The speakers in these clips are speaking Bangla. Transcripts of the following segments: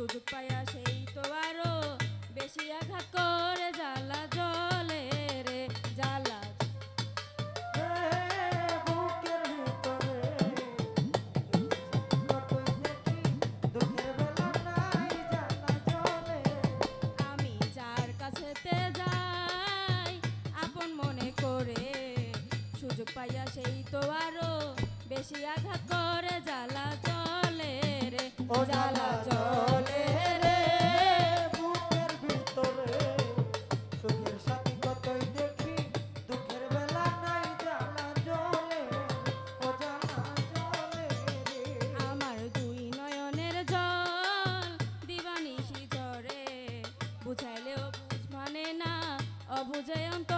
সুযোগ পায়া সেই তো আরও বেশি আঘাত করে জ্বালা জলে রে জ্বালা আমি যার কাছেতে যাই আপন মনে করে সুযোগ পাইয়া সেই তো আরও বেশি আঘাত করে জ্বালা জলে রে জ্বালা Yeah.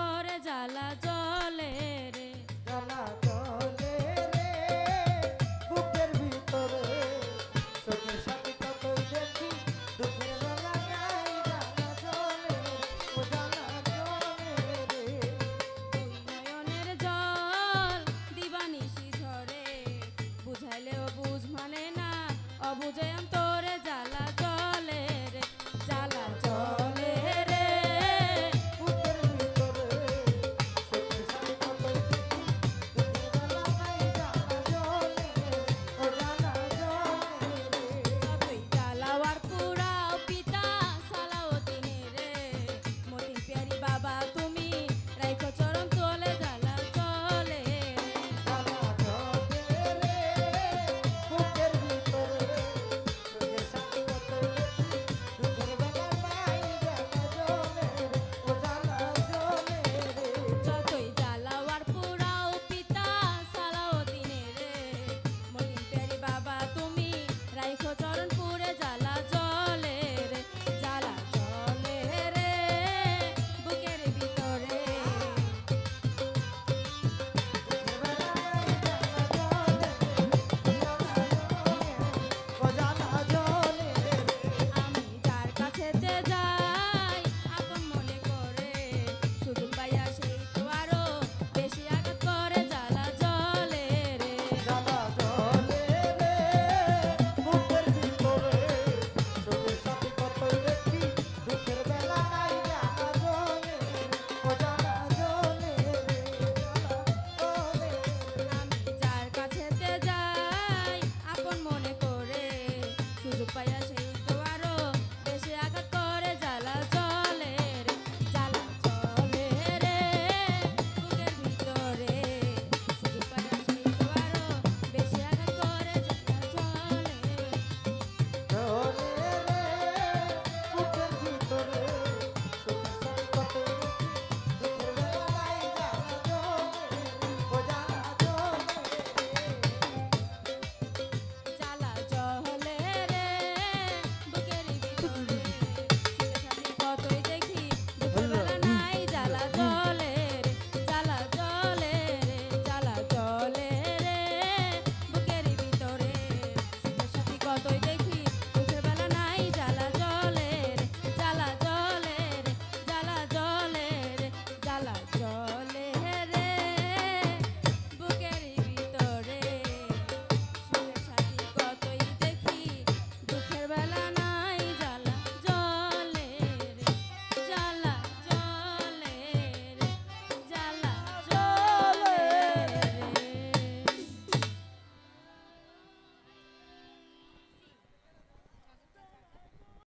de da